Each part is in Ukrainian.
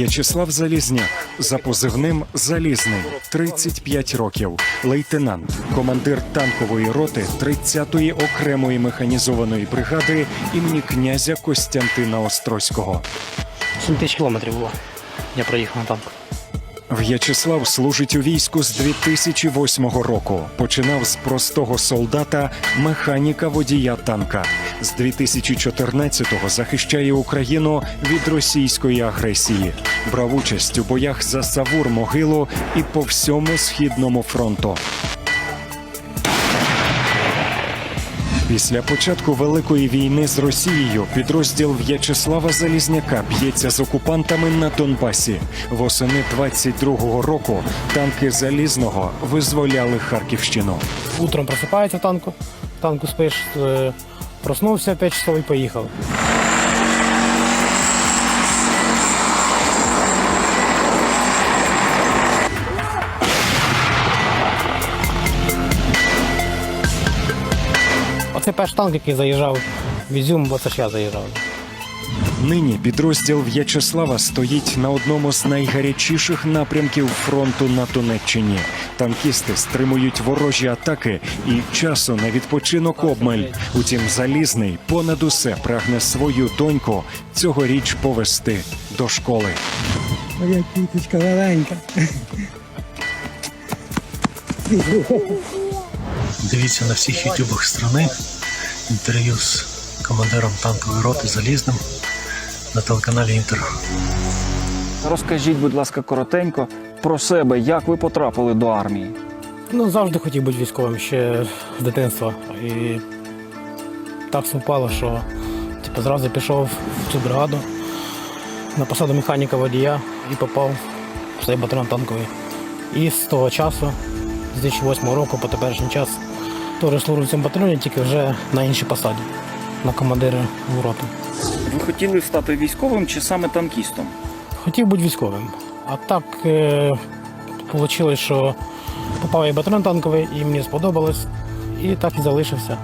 В'ячеслав Залізняк за позивним Залізний, 35 років, лейтенант, командир танкової роти 30-ї окремої механізованої бригади імені князя Костянтина Острозького. 7 тисяч кілометрів було. Я проїхав на танку. В'ячеслав служить у війську з 2008 року. Починав з простого солдата, механіка водія танка. З 2014-го захищає Україну від російської агресії. Брав участь у боях за Савур Могилу і по всьому східному фронту. Після початку великої війни з Росією підрозділ В'ячеслава Залізняка б'ється з окупантами на Донбасі. Восени 22-го року танки залізного визволяли Харківщину. Утром просипається танку, танку спиш, е, проснувся 5 часов і поїхав. Оце перший танк, який заїжджав в Ізюм, бо це ж заїжджав. Нині підрозділ В'ячеслава стоїть на одному з найгарячіших напрямків фронту на Донеччині. Танкісти стримують ворожі атаки і часу на відпочинок обмаль. Утім, залізний понад усе прагне свою доньку цьогоріч повести до школи. Моя квіточка маленька. Дивіться на всіх ютубах страни інтерв'ю з командиром танкової роти Залізним на телеканалі Інтер. Розкажіть, будь ласка, коротенько про себе, як ви потрапили до армії. Ну, завжди хотів бути військовим ще з дитинства. І так совпало, що типу, зразу пішов в цю бригаду на посаду механіка водія і попав в цей батальйон танковий. І з того часу, з 2008 року по теперішній час, теж служу в цьому батальйоні, тільки вже на іншій посаді, на командира в роту. Ви хотіли стати військовим чи саме танкістом? Хотів бути військовим. А так е, вийшло, що попав я в батальйон танковий і мені сподобалось. І так і залишився.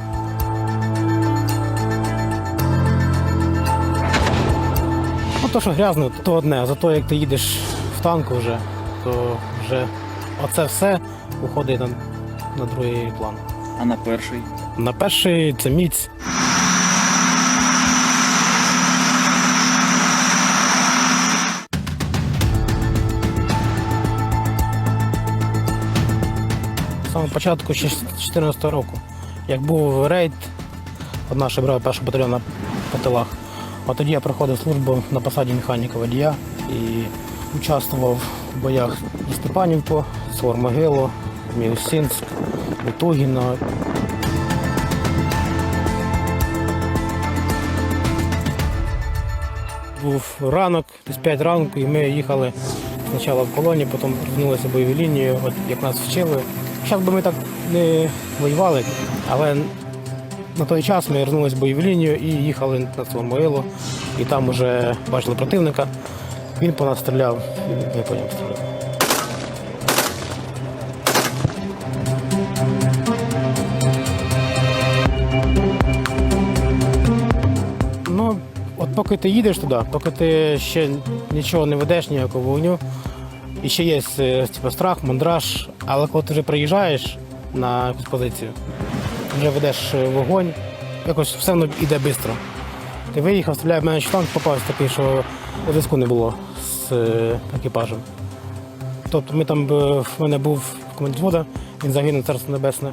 Ну, то, що грязно, то одне. А зато як ти їдеш в танку вже, то вже оце все уходить на, на другий план. А на перший? На перший це міць. Початку з 2014 року, як був рейд, одна ще брала першого батальйону по тилах. От тоді я проходив службу на посаді механіка водія і участвував в боях і Степанівку, Свормогилу, Міусінськ, Утугіно, був ранок, десь 5 ранку, і ми їхали спочатку в колоні, потім повернулися бойові лінії, от як нас вчили. Зараз би ми так не воювали, але на той час ми вернулися в бойову лінію і їхали на могилу. І там вже бачили противника. Він по нас стріляв, і ми по ньому стріляли. Ну, от поки ти їдеш туди, поки ти ще нічого не ведеш, ніякого вогню, і ще є е, типу, страх, мандраж, але коли ти вже приїжджаєш на якусь позицію, вже ведеш е, вогонь, якось все воно йде швидко. Ти виїхав, стріляє, в мене ще попався такий, що зв'язку не було з е, екіпажем. Тобто ми там, в мене був командир взводу, він загинув царство небесне.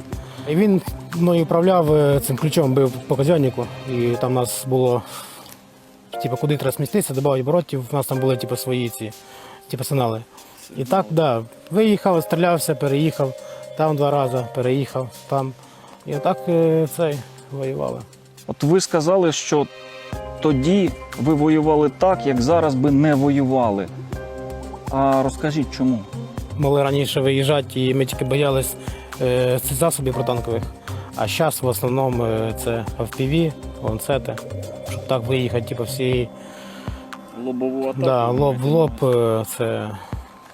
І він мною управляв цим ключом, бив по казьоннику, і там у нас було типу, куди треба сміститися, додати оборотів, у нас там були типу, свої ці типу, сигнали. І так, да, виїхав, стрілявся, переїхав, там два рази переїхав, там. І так е, цей воювали. От ви сказали, що тоді ви воювали так, як зараз би не воювали. А розкажіть чому? Могли раніше виїжджати, і ми тільки боялись е, цих засобів протанкових. А зараз в основному е, це FPV, ланцети, щоб так виїхати, типу, всі Лобову атаку. да, лоб в лоб, е, це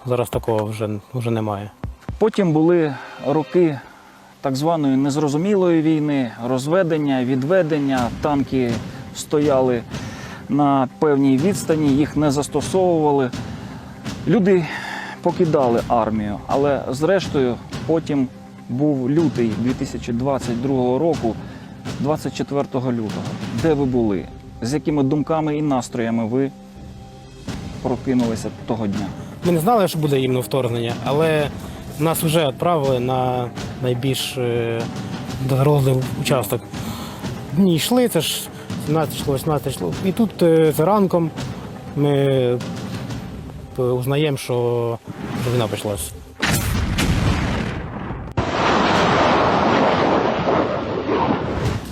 зараз такого вже, вже немає. Потім були роки так званої незрозумілої війни, розведення, відведення. Танки стояли на певній відстані, їх не застосовували. Люди покидали армію, але зрештою потім був лютий 2022 року, 24 лютого. Де ви були? З якими думками і настроями ви прокинулися того дня? Ми не знали, що буде іменно вторгнення, але нас вже відправили на найбільш е, дорогий участок. Дні йшли, це ж 17 число, 18 число. І тут е, за ранком ми е, узнаємо, що що війна почалась.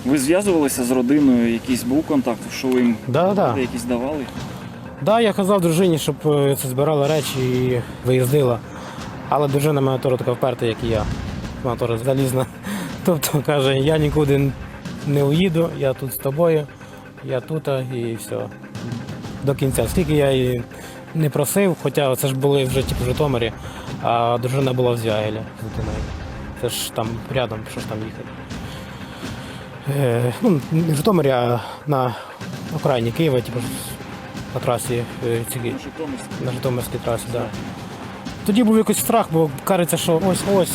Ви зв'язувалися з родиною, якийсь був контакт, що ви їм Да, да. якісь давали? Да, я казав дружині, щоб е, це збирала речі і виїздила. Але дружина мене теж така вперта, як і я. Вона теж залізна. Тобто каже, я нікуди не уїду, я тут з тобою, я тут і все. До кінця. Скільки я її не просив, хоча це ж були вже типу, в Житомирі, а дружина була в Звягелі з дитиною. Це ж там рядом, що ж там їхати. Е, ну, не в Житомирі, а на окраїні Києва, типу, на трасі е, ці, на Житомирській трасі, так. Да. Тоді був якийсь страх, бо кажеться, що ось ось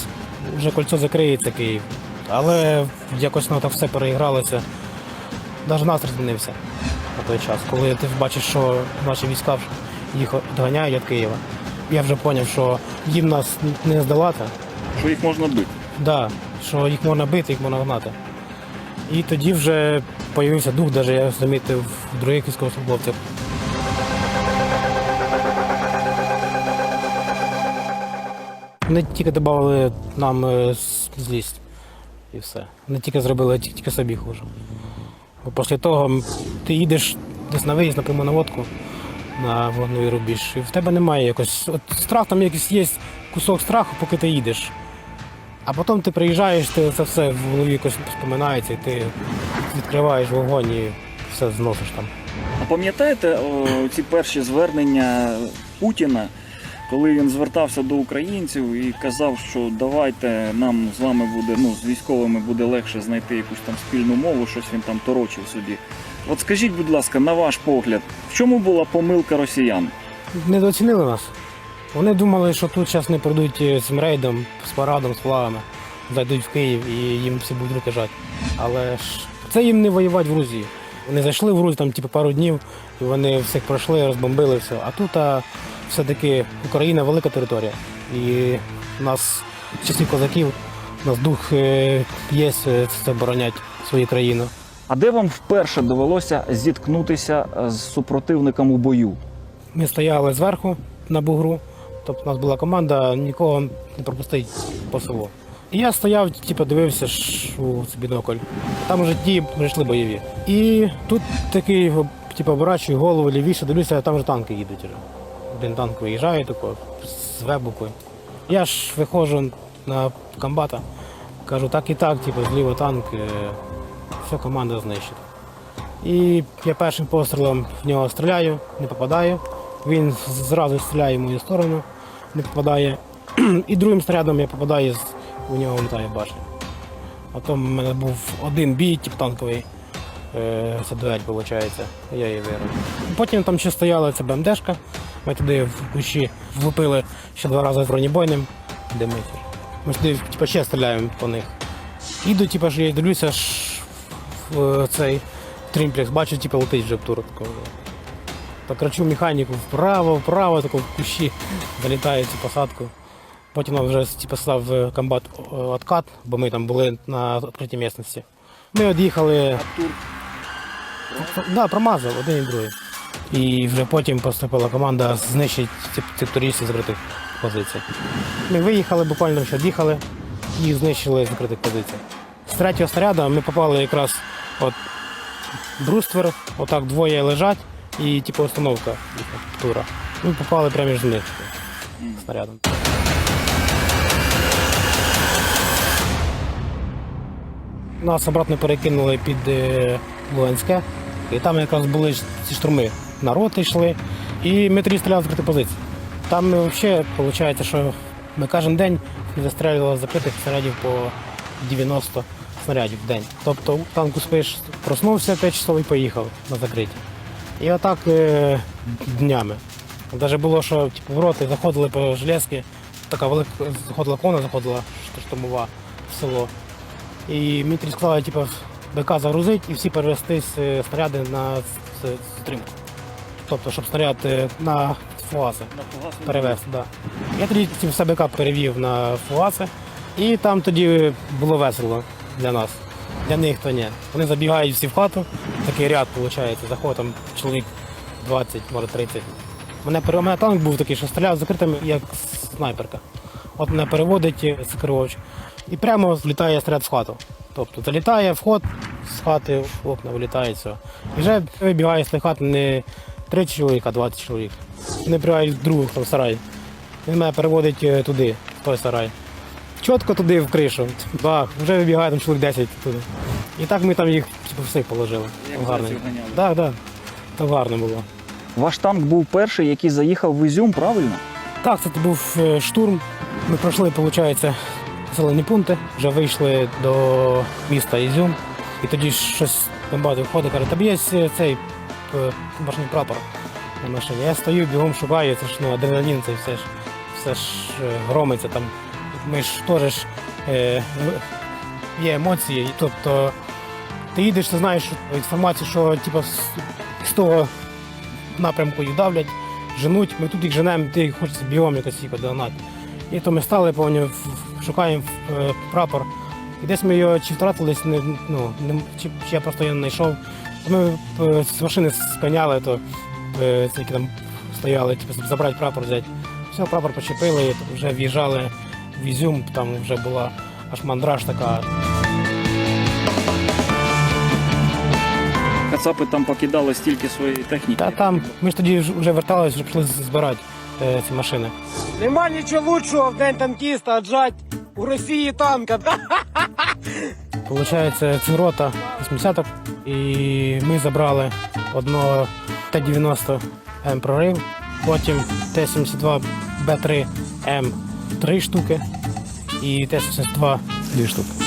вже кольцо закриється Київ. Але якось воно так все переігралося. Навіть настрій змінився на той час. Коли ти бачиш, що наші війська їх доганяють від Києва. Я вже зрозумів, що їм нас не здолати. Що їх можна бити? Да, що їх можна бити, їх можна гнати. І тоді вже з'явився дух, навіть я замітив в других військовослужбовців. Вони тільки додали нам е, злість і все. Не тільки зробили, а тільки собі хуже. Бо після того ти їдеш десь на виїзд, наприклад, на водку на вогновий рубіж, і в тебе немає якось. От страх там якийсь є кусок страху, поки ти їдеш. А потім ти приїжджаєш, ти це все в голові якось споминається, і ти відкриваєш вогонь і все зносиш там. А пам'ятаєте о, ці перші звернення Путіна, коли він звертався до українців і казав, що давайте нам з вами буде, ну з військовими буде легше знайти якусь там спільну мову, щось він там торочив собі. От скажіть, будь ласка, на ваш погляд, в чому була помилка росіян? Недооцінили нас. Вони думали, що тут зараз не прийдуть е, з рейдом, з парадом, з флагами, зайдуть в Київ і їм всі будуть руки. Але ж це їм не воювати в Грузії. Вони зайшли в Грузію там типу, пару днів, і вони всіх пройшли, розбомбили все. А тут а, все-таки Україна велика територія. І у нас з часів козаків, у нас дух е, є е, це оборонять свою країну. А де вам вперше довелося зіткнутися з супротивником у бою? Ми стояли зверху на бугру, тобто у нас була команда, нікого не пропустить по селу. І я стояв, типу, дивився ж у бінокль. Там уже ті прийшли бойові. І тут такий, типу, оборачую голову лівіше, дивлюся, а там вже танки їдуть. Один танк виїжджає тако, з вебукою. Я ж виходжу на комбата, кажу, так і так, типу, зліва танк, е, вся команда знищена. І я першим пострілом в нього стріляю, не попадаю. Він зразу стріляє в мою сторону, не попадає. І другим снарядом я попадаю, у нього літає башня. Потім в мене був один бій, тип танковий. Е, виходить. Я її виграв. Потім там ще стояла ця БМДшка. Ми туди в кущі влупили ще два рази з бронебойним, де ми. Ми сюди типу, ще стріляємо по них. Іду, типу, що я дивлюся, ж в цей трімплекс, бачу, типу, летить вже в тур. такого. Так кричу механіку вправо, вправо, тако в кущі залітає цю посадку. Потім нам вже типу, став е, комбат е, откат, бо ми там були на відкритій місцевості. Ми від'їхали. Да, промазав один і другий. І вже потім поступила команда знищити цих туристів закритих позицій. Ми виїхали, буквально ще від'їхали, їх знищили з закритих позицій. З третього снаряду ми попали якраз от бруствер, отак двоє лежать і типу установка тура. Ми попали прямо між них снарядом. Нас обратно перекинули під е, Луганське, і там якраз були ці штурми. Народ йшли, і ми тоді стріляли з закритих позицій. Там взагалі виходить, що ми кожен день застрілювали закритих снарядів по 90 снарядів в день. Тобто танку спиш, проснувся 5 часов і поїхав на закриті. І отак е, днями. Навіть було, що типу, в роти заходили по железки, така велика заходила колона, заходила штурмова в село. І мені сказали, типу, БК загрузить і всі перевести снаряди на с- с- стримку. Тобто, щоб снаряд е, на фугас перевезти. Да. Я тоді все БК перевів на фугаси, і там тоді було весело для нас. Для них то ні. Вони забігають всі в хату, такий ряд виходить, заходить там чоловік 20, може 30. Мене, у мене танк був такий, що стріляв закритим, як снайперка. От мене переводить е, і прямо влітає снаряд в хату. Тобто залітає вход з хати, в окна вилітає все. І вже вибігає з тієї хати не 30 чоловік, а 20 чоловік. Вони пригають в другу там сарай. Він мене переводить е, туди, в той сарай. Чітко туди в кришу. Бах, вже вибігає там чоловік 10 туди. І так ми там їх типу, всіх положили. Як гарно. Так, так. Там гарно було. Ваш танк був перший, який заїхав в Ізюм, правильно? Так, це був е, штурм. Ми пройшли, виходить, населені пункти, вже вийшли до міста Ізюм. І тоді щось набагато входить, каже, тобі є е, цей е, башний прапор на машині. Я стою, бігом шукаю, це ж ну, адреналін, це все ж, все ж громиться там. Ми ж теж е, є емоції. Тобто ти їдеш, ти знаєш інформацію, що типу, з того напрямку їх давлять женуть, ми тут їх женемо, ти їх хочеться бігом якось їх догнати. І то ми стали, повні, шукаємо е, прапор. І десь ми його чи втратились, не, ну, не, чи, чи я просто його не знайшов. Ми е, з машини спиняли, то е, які там стояли, типу, забрати прапор взяти. Все, прапор почепили, вже в'їжджали в Ізюм, там вже була аж мандраж така. Кацапи там покидали стільки своєї техніки. Та там ми ж тоді вже верталися, вже пішли збирати е, ці машини. Нема нічого лучшого в день танкіста отжать у Росії танка. Получається, це рота 80-ок, і ми забрали одного Т-90 М прорив, потім Т-72 Б3 М 3 штуки і Т-72 2 штуки.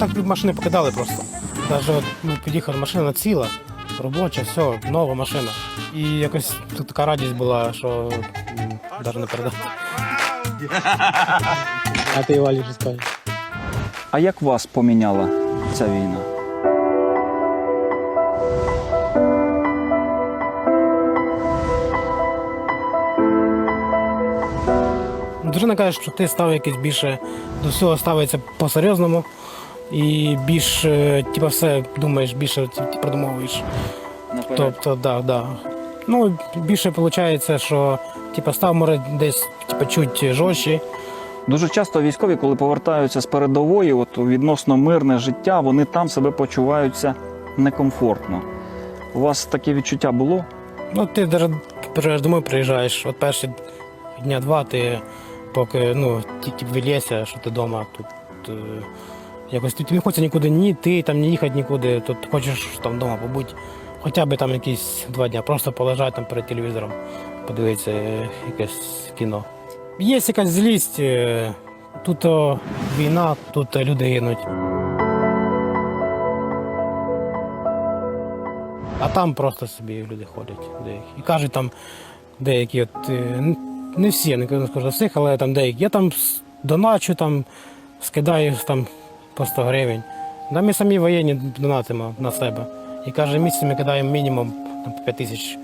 Вони так машини покидали просто. Навіть от ми під'їхали, машина ціла, робоча, все, нова машина. І якось тут така радість була, що навіть не передати. А ти Валі що скажеш? А як вас поміняла ця війна? Дружина каже, що ти став якийсь більше до всього ставиться по-серйозному і більш, е, типу, все думаєш, більше продумовуєш. Наперед. Тобто, да, да. Ну, більше виходить, що типу, став десь типу, чуть жорстче. Дуже часто військові, коли повертаються з передової, от відносно мирне життя, вони там себе почуваються некомфортно. У вас таке відчуття було? Ну, ти приїжджаєш домой, приїжджаєш, от перші дня два ти поки ну, тільки вилєся, що ти вдома тут. Е, Якось тобі не хочеться нікуди ні йти, там не їхати нікуди, тут хочеш там вдома побути. Хоча б там якісь два дні, просто полежати там перед телевізором, подивитися е, якесь кіно. Є якась злість, е, тут війна, тут люди гинуть. А там просто собі люди ходять деякі. І кажуть там деякі, от, е, не всі, я не кажу за всіх, але там деякі. Я там доначу, там, скидаю там по 100 гривень. Да ми самі воєнні донатимо на себе. І кожен місяць ми кидаємо мінімум там, по 5 тисяч.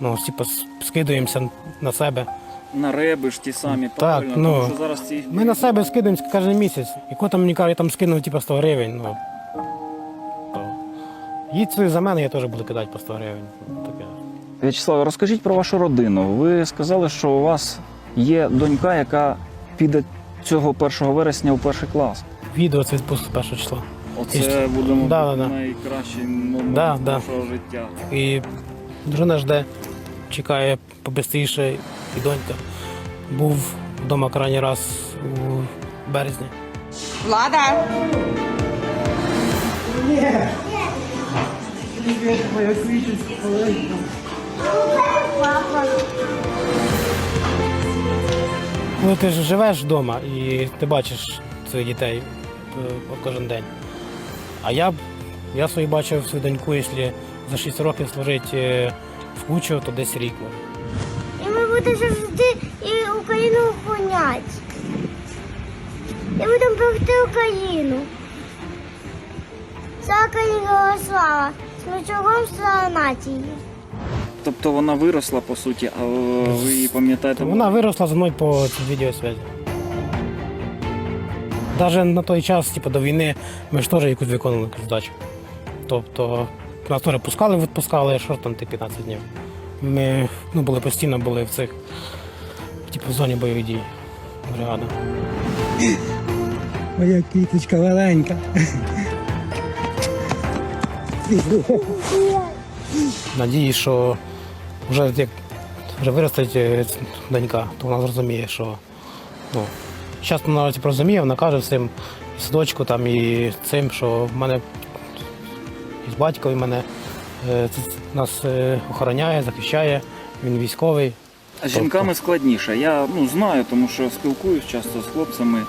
Ну, типу, с- скидуємося на себе. На реби ж ті самі, Так, правильно? ну, Тому що зараз ці Ми на себе скидаємося кожен місяць. І коли там мені каже, я там скинув типу, 100 гривень, ну. То... Їдь свої за мене, я теж буду кидати по 100 гривень. Таке. В'ячеславе, розкажіть про вашу родину. Ви сказали, що у вас є донька, яка піде цього 1 вересня у перший клас. Відео це відпуск з першого числа. Оце І- буде мабуть, Да, да, найкращий момент Да, да. життя. І дружина жде, чекає побистріше, і донька. Був вдома крайній раз у березні. Влада, Коли ти ж живеш вдома і ти бачиш своїх дітей кожен день. А я, б- я свою бачив свою доньку, якщо за 6 років служити е, в кучу, то десь рік. І ми будемо завжди і Україну охороняти. І будемо берегти Україну. Україні, героям слава! Смачогом слава нації! Тобто вона виросла по суті, а ви її пам'ятаєте? Вона виросла зі мною по відеосвязі. Навіть на той час, типу, до війни, ми ж теж якусь виконували задачу. Тобто нас теж пускали, відпускали, що там ті 15 днів. Ми ну, були постійно були в цих, типу, в зоні бойових дій. Бригада. Моя квіточка маленька. Надії, що вже як вже виростить е, донька, то вона зрозуміє, що ну, зараз вона розуміє, вона каже всім і садочку там, і цим, що в мене і батько і мене е, це- це нас е, охороняє, захищає, він військовий. А з жінками складніше. Я ну знаю, тому що спілкуюсь часто з хлопцями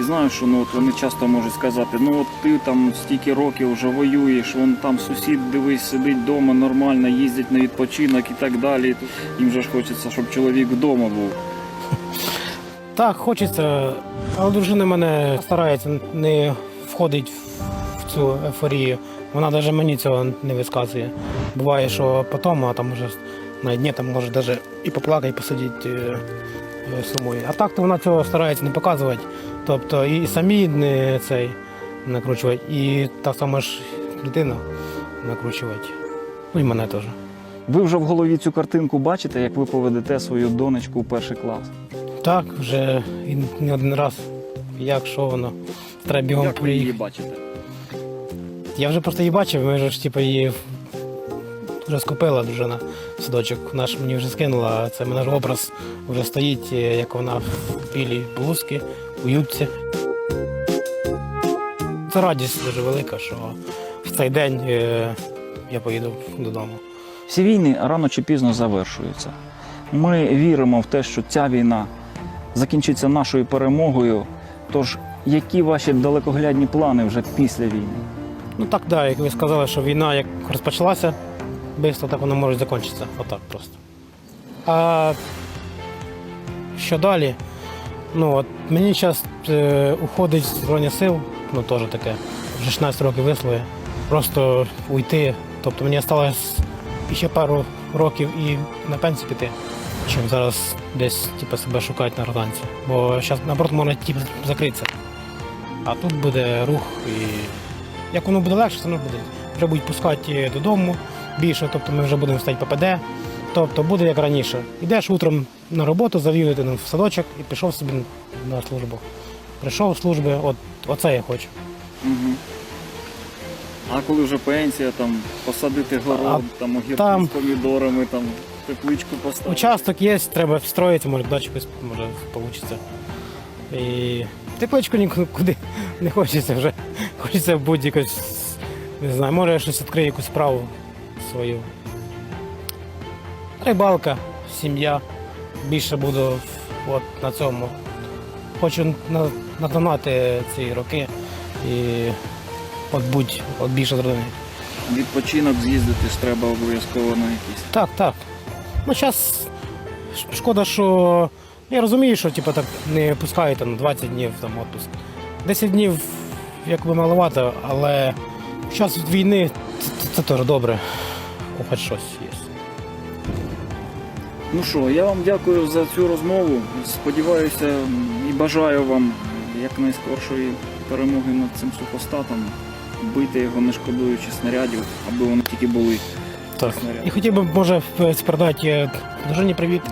і знаю, що ну от вони часто можуть сказати: ну от ти там стільки років вже воюєш, вон там сусід дивись, сидить вдома нормально, їздить на відпочинок і так далі. Їм же ж хочеться, щоб чоловік вдома був. Так, хочеться, але дружина мене старається не входить в цю ейфорію. Вона навіть мені цього не висказує. Буває, що потім, а там вже на дні там може навіть і поплакати, і посидіти е, е, сумує. А так то вона цього старається не показувати. Тобто і самі не цей накручувати, і так само ж дитину накручувати. Ну і мене теж. Ви вже в голові цю картинку бачите, як ви поведете свою донечку у перший клас. Так, вже і не один раз. Як що воно? Треба бігом Як ви її приїхати. бачите? Я вже просто її бачив, ми вже ж типу, її вже скупила дружина садочок. Вона ж мені вже скинула. Це мене ж образ вже стоїть, е, як вона в білій блузці, у юбці. Це радість дуже велика, що в цей день е, я поїду додому. Всі війни рано чи пізно завершуються. Ми віримо в те, що ця війна закінчиться нашою перемогою. Тож, які ваші далекоглядні плани вже після війни? Ну так, да, як ви сказали, що війна як розпочалася, швидко так вона може закінчитися. Отак просто. А що далі? Ну, от мені зараз е, уходить з Збройних сил, ну теж таке, вже 16 років вислуги. Просто уйти. Тобто мені залишилось ще пару років і на пенсію піти, чим зараз десь типу, себе шукати на гражданці. Бо зараз наоборот можна типу, закритися. А тут буде рух і як воно буде легше, воно буде. Вже будуть пускати додому більше, тобто ми вже будемо стати ППД. Тобто буде як раніше. Йдеш утром на роботу, завів дитину в садочок і пішов собі на службу. Прийшов з служби, от оце я хочу. Угу. А коли вже пенсія, там посадити город, там огірки там- з помідорами, там тепличку поставити. Участок є, треба встроїти, може дачу може вийде. І тепличку нікуди не хочеться вже. Хочеться будь якось, не знаю, може я щось відкрию якусь справу свою. Рибалка, сім'я. Більше буду от на цьому. Хочу на- надонати ці роки і от будь от більше з родини. Відпочинок з'їздити ж треба обов'язково на якийсь. Так, так. Ну, зараз шкода, що я розумію, що типу, так не пускають там 20 днів там відпуск. 10 днів якби маловато, але в час війни це теж добре. Хоч щось є. Ну що, я вам дякую за цю розмову. Сподіваюся і бажаю вам якнайскоршої перемоги над цим супостатом. Бити його не шкодуючи снарядів, аби вони тільки були. Так. І хотів би, може, передати е, дружині привіт,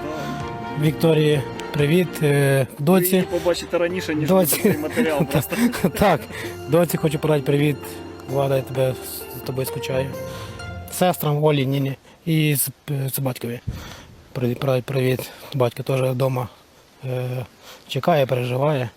Вікторії привіт, е, Ви доці. її побачите раніше, ніж Доці. цей матеріал. Просто Так, доці хочу передати привіт. Влада, я тебе з тобою скучаю. Сестрам Олі, Ніні і з, з батькові. Привіт, привіт. Батько теж вдома е, чекає, переживає.